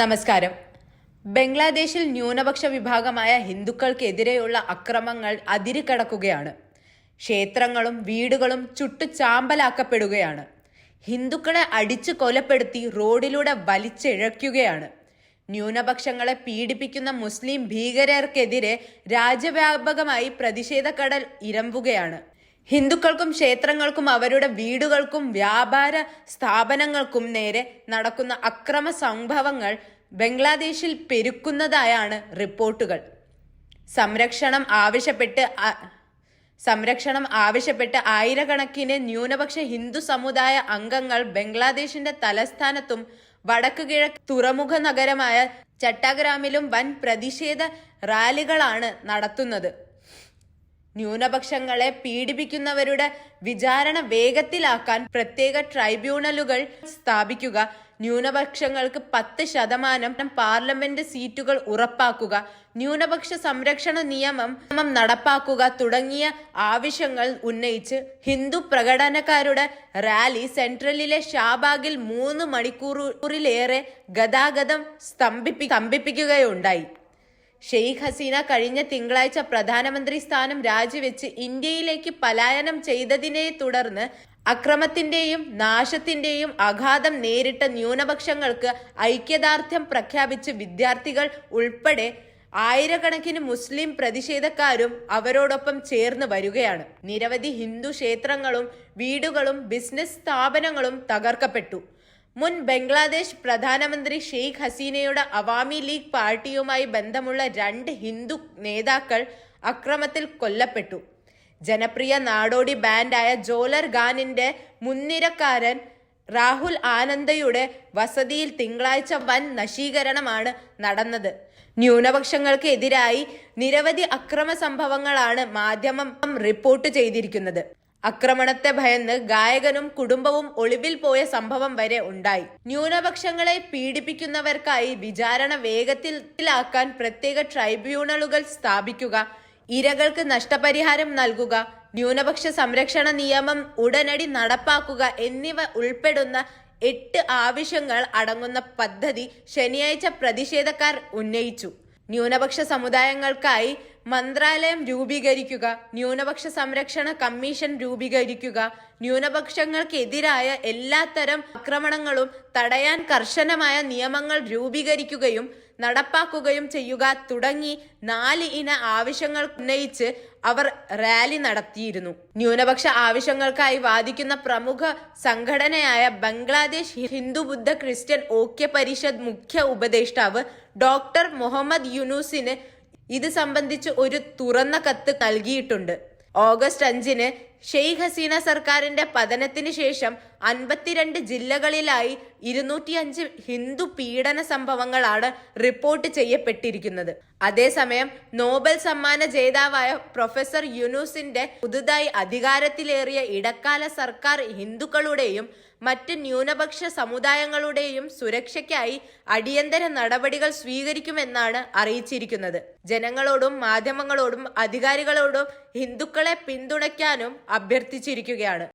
നമസ്കാരം. ബംഗ്ലാദേശിൽ ന്യൂനപക്ഷ വിഭാഗമായ ഹിന്ദുക്കൾക്കെതിരെയുള്ള അക്രമങ്ങൾ അതിരുകടക്കുകയാണ്. ക്ഷേത്രങ്ങളും വീടുകളും ചുട്ടു ചാമ്പലാക്കപ്പെടുകയാണ് ഹിന്ദുക്കളെ അടിച്ചു കൊലപ്പെടുത്തി റോഡിലൂടെ വലിച്ചിഴയ്ക്കുകയാണ് ന്യൂനപക്ഷങ്ങളെ പീഡിപ്പിക്കുന്ന മുസ്ലിം ഭീകരർക്കെതിരെ രാജ്യവ്യാപകമായി പ്രതിഷേധക്കടൽ ഇരമ്പുകയാണ്. ഹിന്ദുക്കൾക്കും ക്ഷേത്രങ്ങൾക്കും അവരുടെ വീടുകൾക്കും വ്യാപാര സ്ഥാപനങ്ങൾക്കും നേരെ നടക്കുന്ന അക്രമ സംഭവങ്ങൾ ബംഗ്ലാദേശിൽ പെരുക്കുന്നതായാണ് റിപ്പോർട്ടുകൾ. സംരക്ഷണം ആവശ്യപ്പെട്ട് സംരക്ഷണം ആവശ്യപ്പെട്ട് ആയിരക്കണക്കിന് ന്യൂനപക്ഷ ഹിന്ദു സമുദായ അംഗങ്ങൾ ബംഗ്ലാദേശിന്റെ തലസ്ഥാനത്തും വടക്കു കിഴക്ക് തുറമുഖ നഗരമായ ചട്ടഗ്രാമിലും വൻ പ്രതിഷേധ റാലികളാണ് നടത്തുന്നത്. ന്യൂനപക്ഷങ്ങളെ പീഡിപ്പിക്കുന്നവരുടെ വിചാരണ വേഗത്തിലാക്കാൻ പ്രത്യേക ട്രൈബ്യൂണലുകൾ സ്ഥാപിക്കുക. ന്യൂനപക്ഷങ്ങൾക്ക് പത്ത് ശതമാനം പാർലമെന്റ് സീറ്റുകൾ ഉറപ്പാക്കുക. ന്യൂനപക്ഷ സംരക്ഷണ നിയമം നടപ്പാക്കുക തുടങ്ങിയ ആവശ്യങ്ങൾ ഉന്നയിച്ച് ഹിന്ദു പ്രകടനക്കാരുടെ റാലി സെൻട്രലിലെ ഷാബാഗിൽ മൂന്ന് മണിക്കൂറിലേറെ ഗതാഗതം സ്തംഭിപ്പി സ്തംഭിപ്പിക്കുകയുണ്ടായി. ഷെയ്ഖ് ഹസീന കഴിഞ്ഞ തിങ്കളാഴ്ച പ്രധാനമന്ത്രി സ്ഥാനം രാജിവെച്ച് ഇന്ത്യയിലേക്ക് പലായനം ചെയ്തതിനെ തുടർന്ന് അക്രമത്തിന്റെയും നാശത്തിന്റെയും ആഘാതം നേരിട്ട ന്യൂനപക്ഷങ്ങൾക്ക് ഐക്യദാർഢ്യം പ്രഖ്യാപിച്ച് വിദ്യാർത്ഥികൾ ഉൾപ്പെടെ ആയിരക്കണക്കിന് മുസ്ലിം പ്രതിഷേധക്കാരും അവരോടൊപ്പം ചേർന്ന് വരികയാണ്. നിരവധി ഹിന്ദു ക്ഷേത്രങ്ങളും വീടുകളും ബിസിനസ് സ്ഥാപനങ്ങളും തകർക്കപ്പെട്ടു. മുൻ ബംഗ്ലാദേശ് പ്രധാനമന്ത്രി ഷെയ്ഖ് ഹസീനയുടെ അവാമി ലീഗ് പാർട്ടിയുമായി ബന്ധമുള്ള രണ്ട് ഹിന്ദു നേതാക്കൾ അക്രമത്തിൽ കൊല്ലപ്പെട്ടു. ജനപ്രിയ നാടോടി ബാൻഡായ ജോലർ ഗാനിന്റെ മുൻനിരക്കാരൻ രാഹുൽ ആനന്ദയുടെ വസതിയിൽ തിങ്കളാഴ്ച വൻ നശീകരണമാണ് നടന്നത്. ന്യൂനപക്ഷങ്ങൾക്ക് എതിരായി നിരവധി അക്രമ സംഭവങ്ങളാണ് മാധ്യമം റിപ്പോർട്ട് ചെയ്തിരിക്കുന്നത്. ആക്രമണത്തെ ഭയന്ന് ഗായകനും കുടുംബവും ഒളിവിൽ പോയ സംഭവം വരെ ഉണ്ടായി. ന്യൂനപക്ഷങ്ങളെ പീഡിപ്പിക്കുന്നവർക്കായി വിചാരണ വേഗത്തിലാക്കാൻ പ്രത്യേക ട്രൈബ്യൂണലുകൾ സ്ഥാപിക്കുക ഇരകൾക്ക് നഷ്ടപരിഹാരം നൽകുക ന്യൂനപക്ഷ സംരക്ഷണ നിയമം ഉടനടി നടപ്പാക്കുക എന്നിവ ഉൾപ്പെടുന്ന എട്ട് ആവശ്യങ്ങൾ അടങ്ങുന്ന പദ്ധതി ശനിയാഴ്ച പ്രതിഷേധക്കാർ ഉന്നയിച്ചു. ന്യൂനപക്ഷ സമുദായങ്ങൾക്കായി മന്ത്രാലയം രൂപീകരിക്കുക ന്യൂനപക്ഷ സംരക്ഷണ കമ്മീഷൻ രൂപീകരിക്കുക ന്യൂനപക്ഷങ്ങൾക്കെതിരായ എല്ലാത്തരം ആക്രമണങ്ങളും തടയാൻ കർശനമായ നിയമങ്ങൾ രൂപീകരിക്കുകയും നടപ്പാക്കുകയും ചെയ്യുക തുടങ്ങി നാല് ഇന ആവശ്യങ്ങൾ ഉന്നയിച്ച് അവർ റാലി നടത്തിയിരുന്നു. ന്യൂനപക്ഷ ആവശ്യങ്ങൾക്കായി വാദിക്കുന്ന പ്രമുഖ സംഘടനയായ ബംഗ്ലാദേശ് ഹിന്ദു ബുദ്ധ ക്രിസ്ത്യൻ ഓക്യ പരിഷത്ത് മുഖ്യ ഉപദേഷ്ടാവ് ഡോക്ടർ മുഹമ്മദ് യുനൂസിന് ഇത് സംബന്ധിച്ച് ഒരു തുറന്ന കത്ത് നൽകിയിട്ടുണ്ട്. ഓഗസ്റ്റ് അഞ്ചിന് ഷെയ്ഖ് ഹസീന സർക്കാരിന്റെ പതനത്തിന് ശേഷം അൻപത്തിരണ്ട് ജില്ലകളിലായി ഇരുന്നൂറ്റിയഞ്ച് ഹിന്ദു പീഡന സംഭവങ്ങളാണ് റിപ്പോർട്ട് ചെയ്യപ്പെട്ടിരിക്കുന്നത്. അതേസമയം നോബൽ സമ്മാന ജേതാവായ പ്രൊഫസർ യുനൂസിന്റെ പുതുതായി അധികാരത്തിലേറിയ ഇടക്കാല സർക്കാർ ഹിന്ദുക്കളുടെയും മറ്റ് ന്യൂനപക്ഷ സമുദായങ്ങളുടെയും സുരക്ഷയ്ക്കായി അടിയന്തര നടപടികൾ സ്വീകരിക്കുമെന്നാണ് അറിയിച്ചിരിക്കുന്നത്. ജനങ്ങളോടും മാധ്യമങ്ങളോടും അധികാരികളോടും ഹിന്ദുക്കളെ പിന്തുണയ്ക്കാനും അഭ്യർത്ഥിച്ചിരിക്കുകയാണ്.